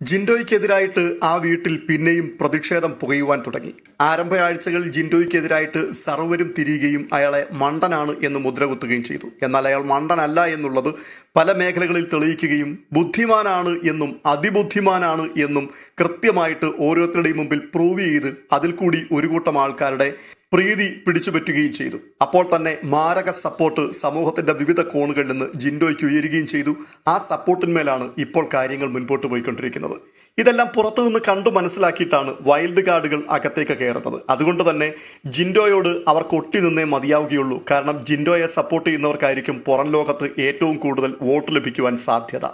ജിൻഡോയ്ക്കെതിരായിട്ട് ആ വീട്ടിൽ പിന്നെയും പ്രതിഷേധം പുകയുവാൻ തുടങ്ങി. ആരംഭ ആഴ്ചകളിൽ ജിൻഡോയ്ക്കെതിരായിട്ട് സർവരും തിരിയുകയും അയാളെ മണ്ടനാണ് എന്ന് മുദ്രകുത്തുകയും ചെയ്തു. എന്നാൽ അയാൾ മണ്ടനല്ല എന്നുള്ളത് പല മേഖലകളിൽ തെളിയിക്കുകയും ബുദ്ധിമാനാണ് എന്നും അതിബുദ്ധിമാനാണ് എന്നും കൃത്യമായിട്ട് ഓരോരുത്തരുടെയും മുമ്പിൽ പ്രൂവ് ചെയ്ത് അതിൽ കൂടി ഒരു കൂട്ടം ആൾക്കാരുടെ പ്രീതി പിടിച്ചുപറ്റുകയും ചെയ്തു. അപ്പോൾ തന്നെ മാരക സപ്പോർട്ട് സമൂഹത്തിന്റെ വിവിധ കോണുകളിൽ നിന്ന് ജിൻഡോയ്ക്ക് ഉയരുകയും ചെയ്തു. ആ സപ്പോർട്ടിന്മേലാണ് ഇപ്പോൾ കാര്യങ്ങൾ മുൻപോട്ട് പോയിക്കൊണ്ടിരിക്കുന്നത്. ഇതെല്ലാം പുറത്തുനിന്ന് കണ്ടു മനസ്സിലാക്കിയിട്ടാണ് വൈൽഡ് കാർഡുകൾ അകത്തേക്ക് കയറുന്നത്. അതുകൊണ്ട് തന്നെ ജിൻഡോയോട് അവർക്ക് ഒട്ടി നിന്നേ മതിയാവുകയുള്ളൂ. കാരണം ജിൻഡോയെ സപ്പോർട്ട് ചെയ്യുന്നവർക്കായിരിക്കും പുറം ലോകത്ത് ഏറ്റവും കൂടുതൽ വോട്ട് ലഭിക്കുവാൻ സാധ്യത.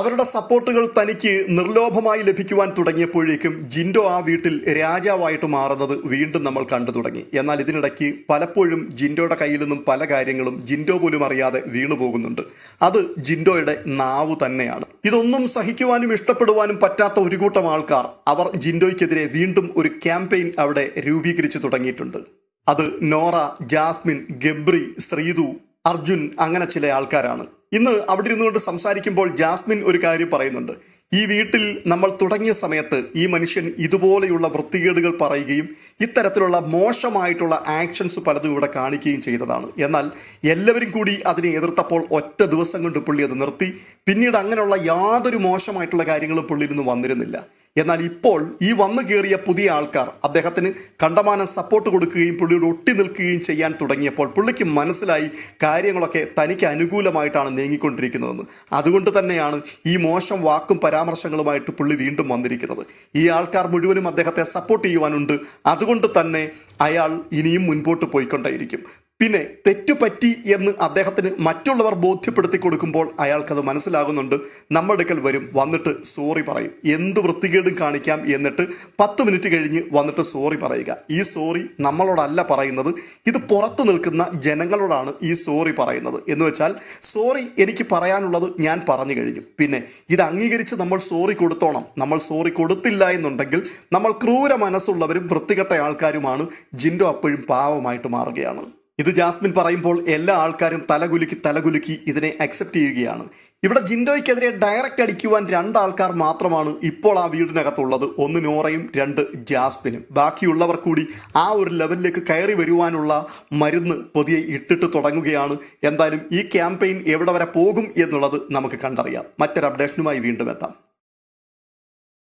അവരുടെ സപ്പോർട്ടുകൾ തനിക്ക് നിർലോഭമായി ലഭിക്കുവാൻ തുടങ്ങിയപ്പോഴേക്കും ജിൻഡോ ആ വീട്ടിൽ രാജാവായിട്ട് മാറുന്നത് വീണ്ടും നമ്മൾ കണ്ടു തുടങ്ങി. എന്നാൽ ഇതിനിടയ്ക്ക് പലപ്പോഴും ജിൻഡോയുടെ കയ്യിൽ നിന്നും പല കാര്യങ്ങളും ജിൻഡോ പോലും അറിയാതെ വീണു പോകുന്നുണ്ട്. അത് ജിൻഡോയുടെ നാവ് തന്നെയാണ്. ഇതൊന്നും സഹിക്കുവാനും ഇഷ്ടപ്പെടുവാനും പറ്റാത്ത ഒരു കൂട്ടം ആൾക്കാർ അവർ ജിൻഡോയ്ക്കെതിരെ വീണ്ടും ഒരു ക്യാമ്പയിൻ അവിടെ രൂപീകരിച്ചു തുടങ്ങിയിട്ടുണ്ട്. അത് നോറ ജാസ്മിൻ ഗബ്രി ശ്രീതു അർജുൻ അങ്ങനെ ചില ആൾക്കാരാണ്. ഇന്ന് അവിടെ ഇരുന്നുകൊണ്ട് സംസാരിക്കുമ്പോൾ ജാസ്മിൻ ഒരു കാര്യം പറയുന്നുണ്ട്. ഈ വീട്ടിൽ നമ്മൾ തുടങ്ങിയ സമയത്ത് ഈ മനുഷ്യൻ ഇതുപോലെയുള്ള വൃത്തികേടുകൾ പറയുകയും ഇത്തരത്തിലുള്ള മോശമായിട്ടുള്ള ആക്ഷൻസ് പലതും ഇവിടെ കാണിക്കുകയും ചെയ്തതാണ്. എന്നാൽ എല്ലാവരും കൂടി അതിനെ എതിർത്തപ്പോൾ ഒറ്റ ദിവസം കൊണ്ട് പുള്ളി അത് നിർത്തി. പിന്നീട് അങ്ങനെയുള്ള യാതൊരു മോശമായിട്ടുള്ള കാര്യങ്ങളും പുള്ളിയിൽ നിന്ന് വന്നിരുന്നില്ല. എന്നാൽ ഇപ്പോൾ ഈ വന്നു കയറിയ പുതിയ ആൾക്കാർ അദ്ദേഹത്തിന് കണ്ടമാനം സപ്പോർട്ട് കൊടുക്കുകയും പുള്ളിയോട് ഒട്ടി നിൽക്കുകയും ചെയ്യാൻ തുടങ്ങിയപ്പോൾ പുള്ളിക്ക് മനസ്സിലായി കാര്യങ്ങളൊക്കെ തനിക്ക് അനുകൂലമായിട്ടാണ് നീങ്ങിക്കൊണ്ടിരിക്കുന്നതെന്ന്. അതുകൊണ്ട് തന്നെയാണ് ഈ മോശം വാക്കും പരാമർശങ്ങളുമായിട്ട് പുള്ളി വീണ്ടും വന്നിരിക്കുന്നത്. ഈ ആൾക്കാർ മുഴുവനും അദ്ദേഹത്തെ സപ്പോർട്ട് ചെയ്യുവാനുണ്ട്. അതുകൊണ്ട് തന്നെ അയാൾ ഇനിയും മുൻപോട്ട് പോയിക്കൊണ്ടേയിരിക്കും. പിന്നെ തെറ്റുപറ്റി എന്ന് അദ്ദേഹത്തിന് മറ്റുള്ളവർ ബോധ്യപ്പെടുത്തി കൊടുക്കുമ്പോൾ അയാൾക്കത് മനസ്സിലാകുന്നുണ്ട്. നമ്മുടെ അടുക്കൽ വരും വന്നിട്ട് സോറി പറയും. എന്ത് വൃത്തികേടും കാണിക്കാം എന്നിട്ട് പത്ത് മിനിറ്റ് കഴിഞ്ഞ് വന്നിട്ട് സോറി പറയുക. ഈ സോറി നമ്മളോടല്ല പറയുന്നത്. ഇത് പുറത്തു നിൽക്കുന്ന ജനങ്ങളോടാണ് ഈ സോറി പറയുന്നത്. എന്ന് വെച്ചാൽ സോറി എനിക്ക് പറയാനുള്ളത് ഞാൻ പറഞ്ഞു കഴിഞ്ഞു. പിന്നെ ഇത് അംഗീകരിച്ച് നമ്മൾ സോറി കൊടുത്തോണം. നമ്മൾ സോറി കൊടുത്തില്ല എന്നുണ്ടെങ്കിൽ നമ്മൾ ക്രൂര മനസ്സുള്ളവരും വൃത്തികെട്ട ആൾക്കാരുമാണ്. ജിൻഡോ അപ്പോഴും പാവമായിട്ട് മാറുകയാണ്. ഇത് ജാസ്മിൻ പറയുമ്പോൾ എല്ലാ ആൾക്കാരും തലകുലുക്കി തലകുലുക്കി ഇതിനെ അക്സെപ്റ്റ് ചെയ്യുകയാണ്. ഇവിടെ ജിൻഡോയ്ക്കെതിരെ ഡയറക്റ്റ് അടിക്കുവാൻ രണ്ടാൾക്കാർ മാത്രമാണ് ഇപ്പോൾ ആ വീടിനകത്തുള്ളത്. ഒന്ന് നോറയും രണ്ട് ജാസ്മിനും. ബാക്കിയുള്ളവർ കൂടി ആ ഒരു ലെവലിലേക്ക് കയറി വരുവാനുള്ള മരുന്ന് പൊതിയെ ഇട്ടിട്ട് തുടങ്ങുകയാണ്. എന്തായാലും ഈ ക്യാമ്പയിൻ എവിടെ വരെ പോകും എന്നുള്ളത് നമുക്ക് കണ്ടറിയാം. മറ്റൊരു അപ്ഡേഷനുമായി വീണ്ടും എത്താം.